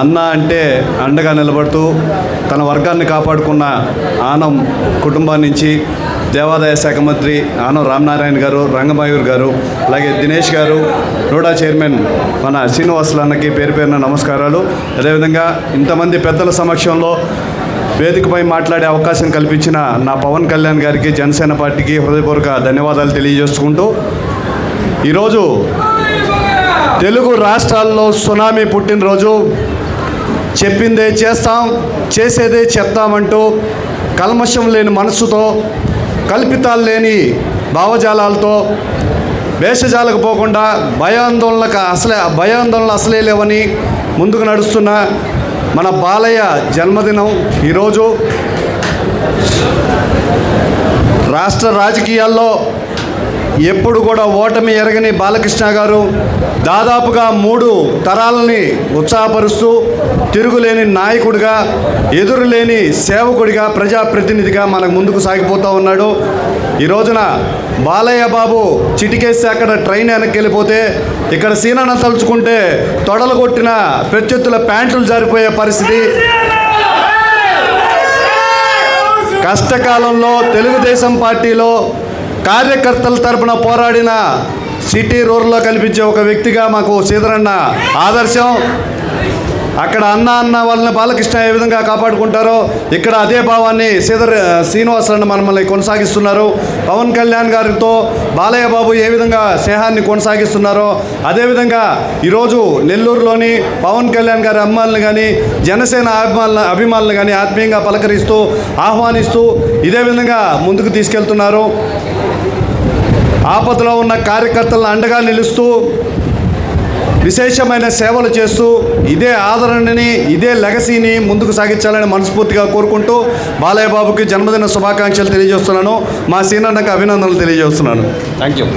అన్న అంటే అండగా నిలబడుతూ తన వర్గాన్ని కాపాడుకున్న ఆనం కుటుంబం నుంచి దేవాదాయ శాఖ మంత్రి ఆనం రామనారాయణ గారు రంగమయూర్ గారు అలాగే దినేష్ గారు నోడా చైర్మన్ మన శ్రీనివాసులన్నకి పేరు పేరున నమస్కారాలు. అదేవిధంగా ఇంతమంది పెద్దల సమక్షంలో వేదికపై మాట్లాడే అవకాశం కల్పించిన నా పవన్ కళ్యాణ్ గారికి జనసేన పార్టీకి హృదయపూర్వక ధన్యవాదాలు తెలియజేసుకుంటూ ఈరోజు తెలుగు రాష్ట్రాల్లో సునామీ పుట్టినరోజు. చెప్పిందే చేస్తాం చేసేదే చెప్తామంటూ కల్మషం లేని మనస్సుతో కల్పితాలు లేని భావజాలాలతో వేషజాలకు పోకుండా భయాందోళనకు అసలే భయాందోళనలు అసలే లేవని ముందుకు నడుస్తున్న మన బాలయ్య జన్మదినం ఈరోజు రాష్ట్ర రాజకీయాల్లో ఎప్పుడు కూడా ఓటమి ఎరగని బాలకృష్ణ గారు దాదాపుగా మూడు తరాలని ఉత్సాహపరుస్తూ తిరుగులేని నాయకుడిగా ఎదురులేని సేవకుడిగా ప్రజాప్రతినిధిగా మనకు ముందుకు సాగిపోతూ ఉన్నాడు. ఈ రోజున బాలయ్య బాబు చిటికేసి అక్కడ ట్రైన్ వెనక్కి వెళ్ళిపోతే ఇక్కడ సీనన తలుచుకుంటే తొడలు కొట్టిన ప్రత్యర్థుల ప్యాంట్లు జారిపోయే పరిస్థితి. కష్టకాలంలో తెలుగుదేశం పార్టీలో కార్యకర్తల తరపున పోరాడిన సిటీ రోడ్లో కనిపించే ఒక వ్యక్తిగా మాకు సీదరన్న ఆదర్శం. అక్కడ అన్న అన్న వాళ్ళని బాలకృష్ణ ఏ విధంగా కాపాడుకుంటారో ఇక్కడ అదే భావాన్ని శ్రీధర్ శ్రీనివాసరన్న మనల్ని కొనసాగిస్తున్నారు. పవన్ కళ్యాణ్ గారితో బాలయ్య బాబు ఏ విధంగా స్నేహాన్ని కొనసాగిస్తున్నారో అదేవిధంగా ఈరోజు నెల్లూరులోని పవన్ కళ్యాణ్ గారి అభిమానులు కానీ జనసేన అభిమానుల అభిమానులు కానీ ఆత్మీయంగా పలకరిస్తూ ఆహ్వానిస్తూ ఇదే విధంగా ముందుకు తీసుకెళ్తున్నారు. ఆపదలో ఉన్న కార్యకర్తలను అండగా నిలుస్తూ విశేషమైన సేవలు చేస్తూ ఇదే ఆదరణని ఇదే లెగసీని ముందుకు సాగించాలని మనస్ఫూర్తిగా కోరుకుంటూ బాలయ్య బాబుకి జన్మదిన శుభాకాంక్షలు తెలియజేస్తున్నాను. మా సీనన్నకు అభినందనలు తెలియజేస్తున్నాను. Thank you